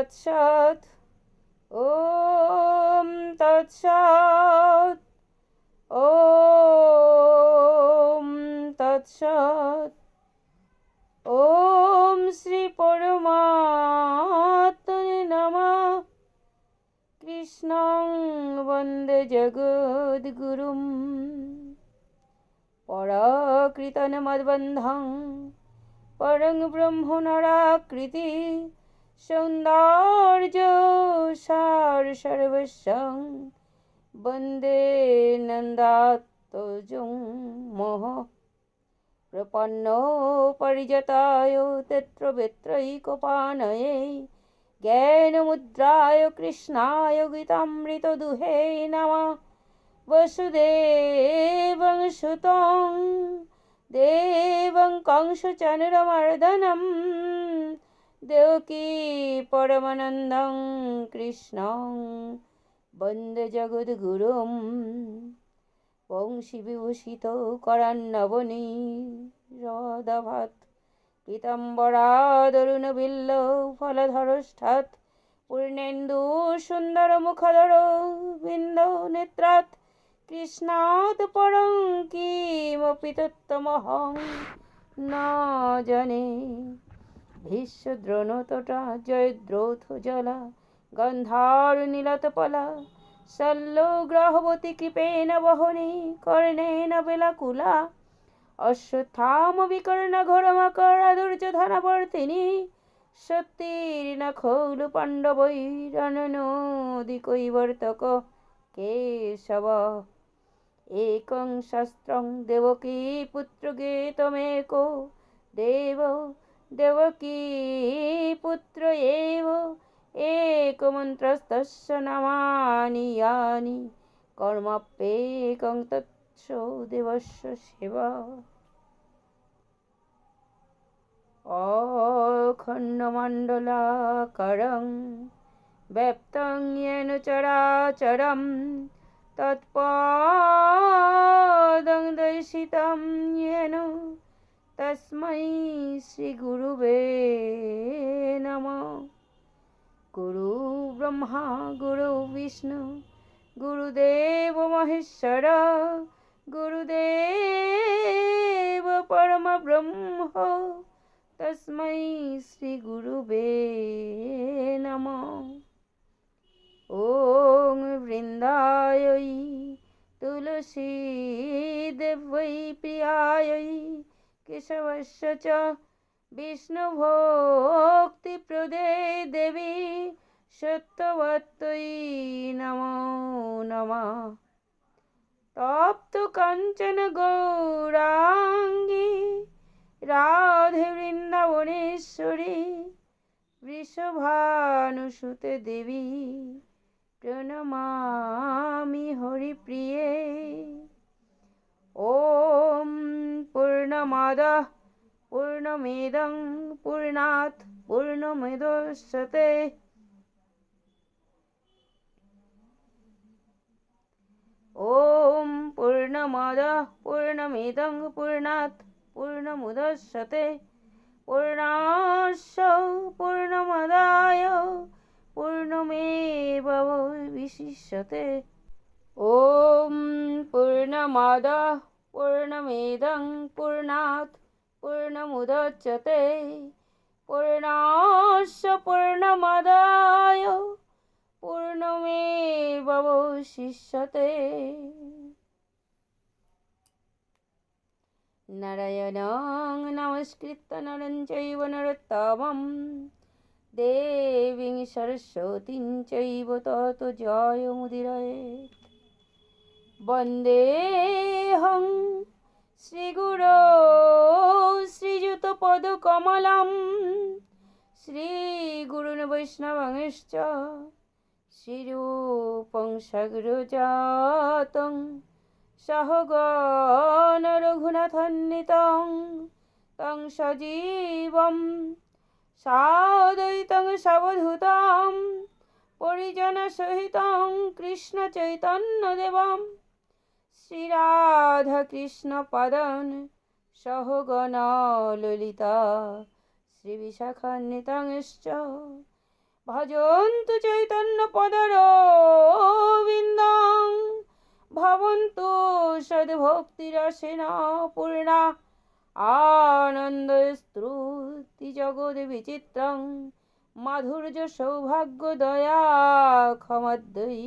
তৎসৎ ॐ तत्सत् ॐ तत्सत् ॐ श्रीपरमात्मने नमः কৃষ্ণং বন্দে জগদ্গুরুম পরাকৃতনমদ্বন্ধং পরং ব্রহ্মণরাকৃতি সৌন্দর্য সার সর্বস্বং বন্দে নন্দাত্মজং মোহ প্রপন্ন পরিযতায় তত্র বেত্রৈকপানয়ে জ্ঞানমুদ্রায় কৃষ্ণায় গীতামৃতদুহে নমঃ वसुदेवं सुतं देवं कंसचन्द्रमर्दनं দেবকী পরমানন্দং কৃষ্ণং। বন্দে জগদ্গুরুম বংশী বিভূষিত করান্নবনী। রদাভাত। পীতাম্বরাদরুণ বিল্ল ফলধরষ্ঠাৎ পূর্ণেন্দু সুন্দর মুখধর বিন্দ নেত্রাৎ কৃষ্ণাৎ পরং কিমপি তত্ত্বমহং ন জানে। ভীষ্মদ্রোণতটা জয়দ্রৌথ জলা গন্ধার নীলতপলা শল্যগ্রহবতী কৃপেণ বহনে কর্ণেন বেলাকুলা অশ্বত্থাম বিকর্ণ ঘোরমকরাদুর্যোধনবর্তিনী সত্যির নখৌল পাণ্ডবৈরনদি কৈবর্তক কেশব। একং শাস্ত্রং দেবকী পুত্রগে তমেকো দেব देवकी पुत्र एव एकमन्त्रस्तस्य नामानि यानि কর্মাপ্যেকং তৎসো দেবস্য সেবা অখণ্ডমণ্ডলাকরং ব্যপ্তং ইয়েন চরাচরম তৎপদং দর্শিতম তস্মৈ শ্রীগুরুবে নম। গুরু ব্রহ্মা, গুরু বিষ্ণু, গুরুদেব মহেশ্বর, গুরুদেব পরম ব্রহ্ম তস্মৈ শ্রীগুরুবে নম। ওং বৃন্দায়ৈ তুলসী দেবৈ প্রিয়ায়ৈ কেশবশ বিষ্ণু ভক্তি প্রদে দেবী সত্যবত্তৈ নমো নম। তপ্ত কাঞ্চন গৌরাঙ্গী রাধে বৃন্দাবনেশ্বরী বৃষভানুসুতে দেবী প্রণমামি হরিপ্রিয়ে। ও पूर्णमादः पूर्णमेदं पूर्णात् पूर्णमुदच्यते ॐ पूर्णमादः पूर्णमेदं पूर्णात् पूर्णमुदच्यते पूर्णास्य पूर्णमदाय पूर्णमेव विशिष्यते ॐ पूर्णमादः পূর্ণমিদং পূর্ণাৎ পূর্ণমুদচ্যতে পূর্ণস্য পূর্ণমদায় পূর্ণমেবশিষ্যতে নারায়ণং নমস্কৃত্য নরং চৈব নরোত্তমম দেবীং সরস্বতীং চৈব তত জয় মুদিরয়ে বন্দেহং শ্রীগুরো শ্রীযুতপদকমলম শ্রীগুরুন বৈষ্ণবংশ্চ। শ্রীরূপং সগ্রজাতং সহগণ রঘুনাথন্বিতং। তং সজীবম। সাদৈতং সবধূতম। পরিজনসহিতং দেবম। श्रीराधाकृष्णपदन् सहगण ललिता श्रीविशाखान्वितंश्च ভজন্তু চৈতন্য পদর বিন্দং ভবন্তু সদ্ভক্তিরসেন পূর্ণা আনন্দ স্তুতি জগৎ বিচিত্রং মাধুর্য সৌভাগ্য দয়া ক্ষমদ্বয়ী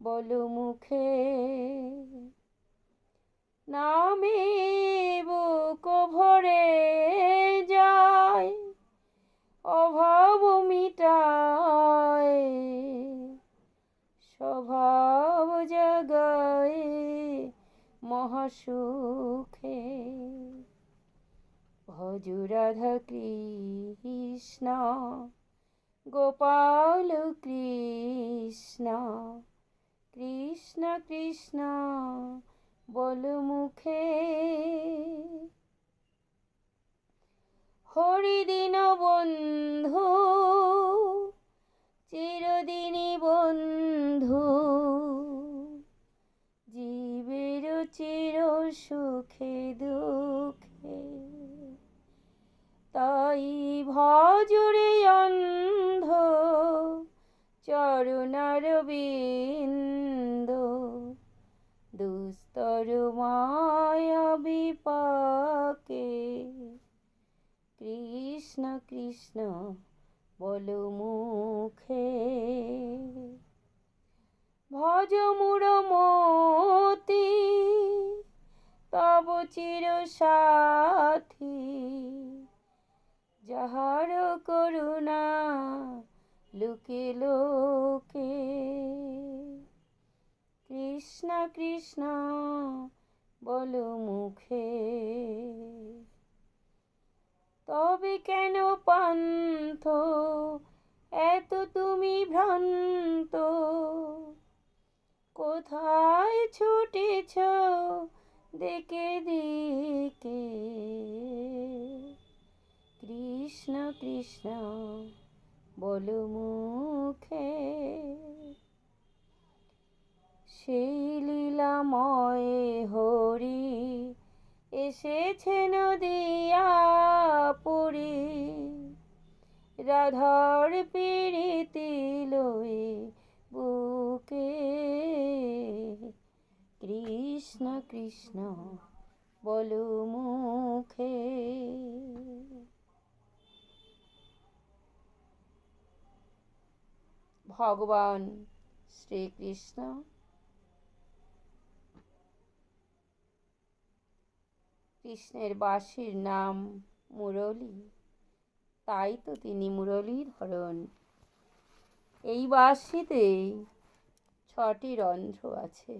বল মুখে, নামে বুক ভরে যায়, অভাব মিটায়, স্বভাব জাগায় মহাসুখে। ভজ রাধা কৃষ্ণ, গোপাল কৃষ্ণ কৃষ্ণ কৃষ্ণ, বল মুখে। হরিদিন বন্ধু, চিরদিনই বন্ধু। জীবের চির সুখে দুঃখে। তাই ভজরে অন্ধ চরণার বিন্দ দুস্তর বিপাকে। কৃষ্ণ কৃষ্ণ, বল মুখে। ভজ মুড় মতি তব চির সাথী। যাহার করুণা লোকে লোকে। কৃষ্ণ কৃষ্ণ, বল মুখে। তবে কেন পান্থ? এত তুমি ভ্রান্ত। কোথায় ছুটেছ দেখে দিকে? কৃষ্ণ কৃষ্ণ। বল মুখে সেই লীলাময় হরি এসেছে নদিয়া পুরী রাধার পিড়িতি লয়ে বুকে। কৃষ্ণ কৃষ্ণ, বল মুখে ভগবান শ্রীকৃষ্ণ। কৃষ্ণের বাসির নাম মুরলী, তাই তো তিনি মুরলীধরণ এই বাঁশিতে ছটি রন্ধ্র আছে।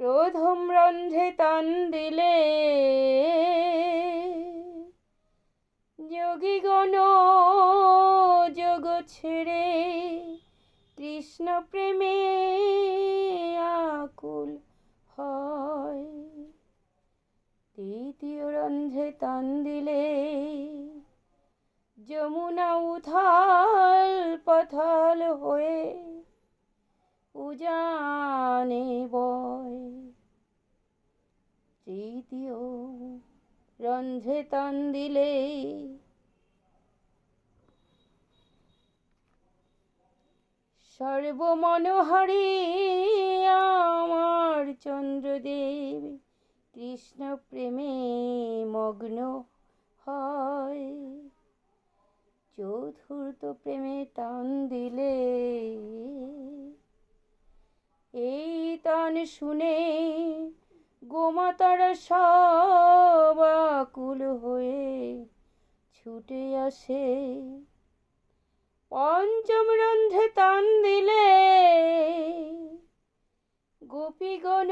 প্রথম রন্ধ্রে তান দিলে যোগীগণ যোগ ছেড়ে কৃষ্ণ প্রেমে আকুল হয়। তৃতীয় রন্ধ্রে তান দিলে যমুনা উথাল পথল হয়ে উজানে বয়। তৃতীয় রন্ধ্রে তান দিলে সর্বমনোহরি আমার চন্দ্রদেব, কৃষ্ণ প্রেমে মগ্ন হয়। চতুর্থ প্রেমে টান দিলে, এই তান শুনে গোমাতারা সব আকুল হয়ে ছুটে আসে। পঞ্চম রন্ধে তান দিলে গোপীগণ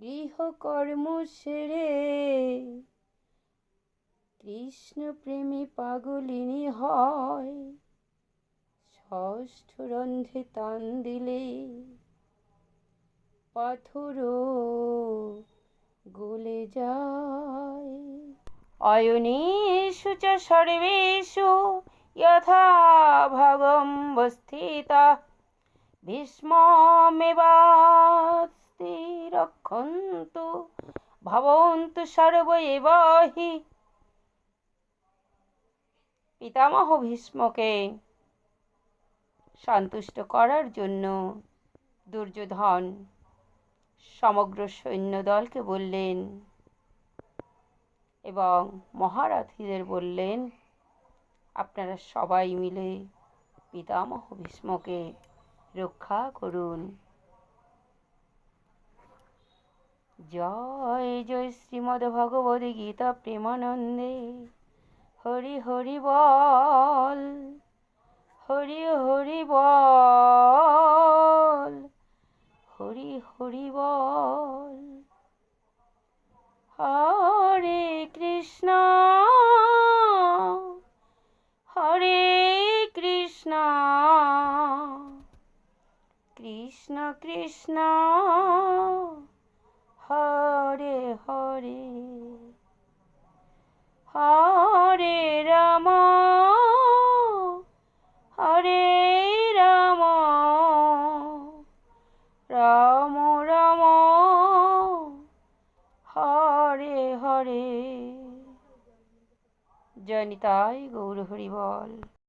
গৃহকর্ম সেরে। কৃষ্ণ প্রেমে পাগলিনী হয়, ষষ্ঠ রন্ধে তান দিলে পাথরও গলে যায়। অয়নেষু চ সর্বেষু ভাগম্বস্থিতা ভীষ্মমেবাস্তি রক্ষন্তু ভবন্তু সর্ব এব হি পিতামহ ভীষ্মকে সন্তুষ্ট করার জন্য দুর্যোধন সমগ্র সৈন্যদলকে বললেন এবং মহারথীদের বললেন আপনারা সবাই মিলে পিতামহ ভীষ্মকে রক্ষা করুন। জয় জয় শ্রীমদ ভগবদ্ গীতা প্রেমানন্দে। হরি হরি বল, হরি হরি বল, হরি হরি বল। হরে কৃষ্ণ। কৃষ্ণ, হরে হরে হরে রাম হরে রাম রাম রাম, হরে হরে। জয় নিতাই গৌর হরি বল